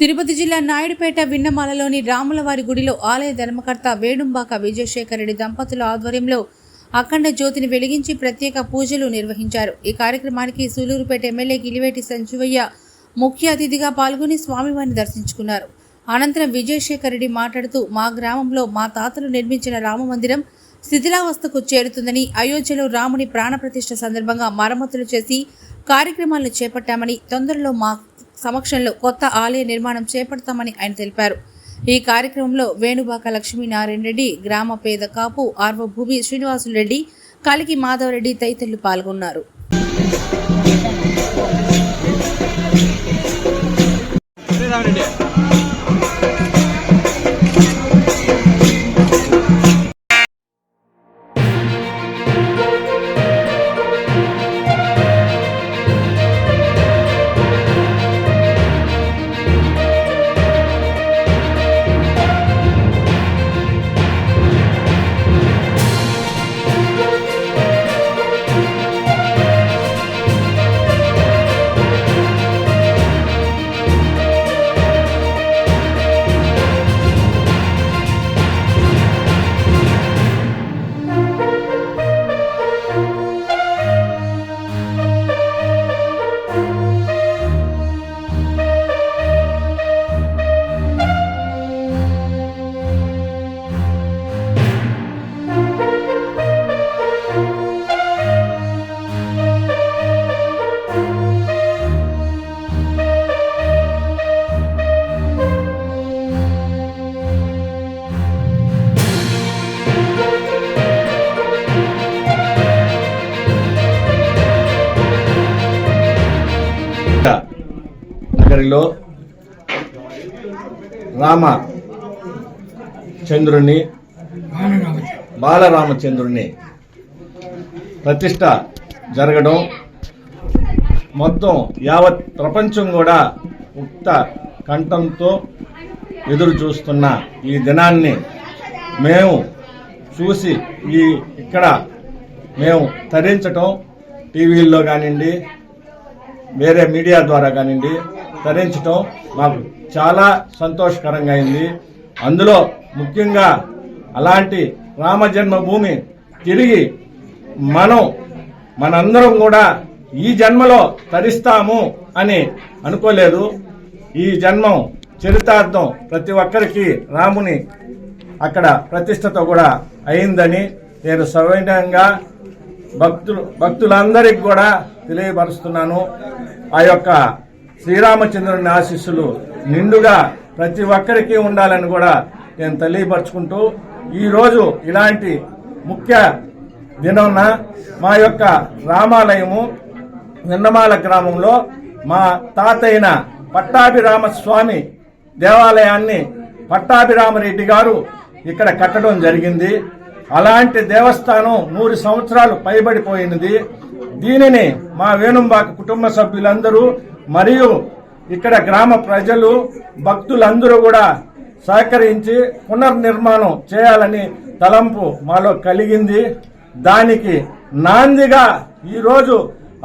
తిరుపతి జిల్లా నాయుడుపేట విన్నమాలలోని రాములవారి గుడిలో ఆలయ ధర్మకర్త వేణుంబాక విజయశేఖర రెడ్డి దంపతుల ఆధ్వర్యంలో అఖండ జ్యోతిని వెలిగించి ప్రత్యేక పూజలు నిర్వహించారు. ఈ కార్యక్రమానికి సూలూరుపేట ఎమ్మెల్యే గిలివేటి సంజీవయ్య ముఖ్య అతిథిగా పాల్గొని స్వామివారిని దర్శించుకున్నారు. అనంతరం విజయశేఖర రెడ్డి మాట్లాడుతూ మా గ్రామంలో మా తాతలు నిర్మించిన రామ మందిరం శిథిలావస్థకు చేరుతుందని అయోధ్యలో రాముని ప్రాణప్రతిష్ఠ సందర్భంగా మరమ్మతులు చేసి కార్యక్రమాలను చేపట్టామని తొందరలో మా సమక్షంలో కొత్త ఆలయ నిర్మాణం చేపడతామని ఆయన తెలిపారు. ఈ కార్యక్రమంలో వేణుబాక లక్ష్మీనారాయణ రెడ్డి గ్రామ పేద కాపు ఆర్వ భూమి శ్రీనివాసులు రెడ్డి కలికి మాధవరెడ్డి తదితరులు పాల్గొన్నారు. శ్రీరామరెడ్డి. నగరిలో రామ చంద్రుణ్ణి బాలరామచంద్రుణ్ణి ప్రతిష్ట జరగడం మొత్తం యావత్ ప్రపంచం కూడా ఉక్త కంఠంతో ఎదురు చూస్తున్న ఈ దినాన్ని మేము చూసి ఈ ఇక్కడ మేము తరించటం టీవీల్లో కానివ్వండి వేరే మీడియా ద్వారా కానివ్వండి తరించడం మాకు చాలా సంతోషకరంగా అయింది అందులో ముఖ్యంగా అలాంటి రామ జన్మభూమి తిరిగి మనం మనందరం కూడా ఈ జన్మలో తరిస్తాము అని అనుకోలేదు. ఈ జన్మం చరితార్థం ప్రతి ఒక్కరికి రాముని అక్కడ ప్రతిష్టతో కూడా అయిందని నేను సవినయంగా భక్తులు భక్తులందరికీ కూడా తెలియపరుస్తున్నాను. ఆ యొక్క శ్రీరామచంద్రుని ఆశీస్సులు నిండుగా ప్రతి ఒక్కరికి ఉండాలని కూడా నేను తెలియపరుచుకుంటూ ఈరోజు ఇలాంటి ముఖ్య దినమున మా యొక్క రామాలయము నిన్నమాల గ్రామంలో మా తాతయ్యన పట్టాభిరామస్వామి దేవాలయాన్ని పట్టాభిరామరెడ్డి గారు ఇక్కడ కట్టడం జరిగింది. అలాంటి దేవస్థానం నూరు సంవత్సరాలు పైబడిపోయినది. దీనిని మా వేణుంబాక కుటుంబ సభ్యులందరూ మరియు ఇక్కడ గ్రామ ప్రజలు భక్తులందరూ కూడా సహకరించి పునర్నిర్మాణం చేయాలని తలంపు మాలో కలిగింది. దానికి నాందిగా ఈరోజు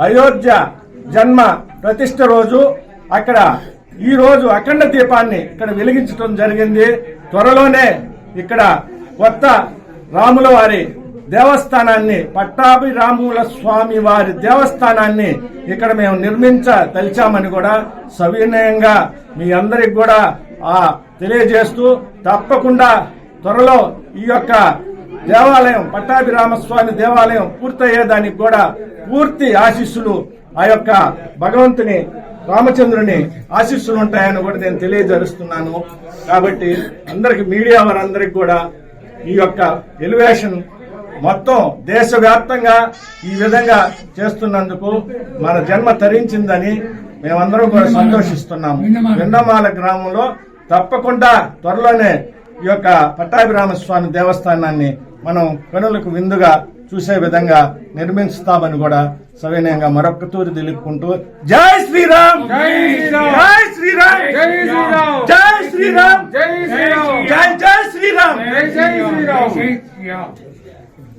అయోధ్య జన్మ ప్రతిష్ట రోజు. అక్కడ ఈ రోజు అఖండ దీపాన్ని ఇక్కడ వెలిగించడం జరిగింది. త్వరలోనే ఇక్కడ కొత్త రాముల వారి దేవస్థానాన్ని పట్టాభిరాముల స్వామి వారి దేవస్థానాన్ని ఇక్కడ మేము నిర్మించ తలిచామని కూడా సవినయంగా మీ అందరికి కూడా ఆ తెలియజేస్తూ తప్పకుండా త్వరలో ఈ యొక్క దేవాలయం పట్టాభిరామస్వామి దేవాలయం పూర్తయ్యేదానికి కూడా పూర్తి ఆశీస్సులు ఆ యొక్క భగవంతుని రామచంద్రుని ఆశీస్సులు ఉంటాయని కూడా నేను తెలియజరుస్తున్నాను కాబట్టి అందరికి మీడియా వారందరికి కూడా ఈ యొక్క ఎలివేషన్ మొత్తం దేశవ్యాప్తంగా ఈ విధంగా చేస్తున్నందుకు మన జన్మ తరించిందని మేమందరం కూడా సంతోషిస్తున్నాము. విన్నమాల గ్రామంలో తప్పకుండా త్వరలోనే ఈ యొక్క పట్టాభిరామస్వామి దేవస్థానాన్ని మనం కనులకు విందుగా చూసే విధంగా నిర్మిస్తామని కూడా సవినయంగా మరొక తూరి తెలుపుకుంటూ జై శ్రీరామ్ జై శ్రీరామ్ జై శ్రీరామ్ జై శ్రీరామ్ జై శ్రీరామ్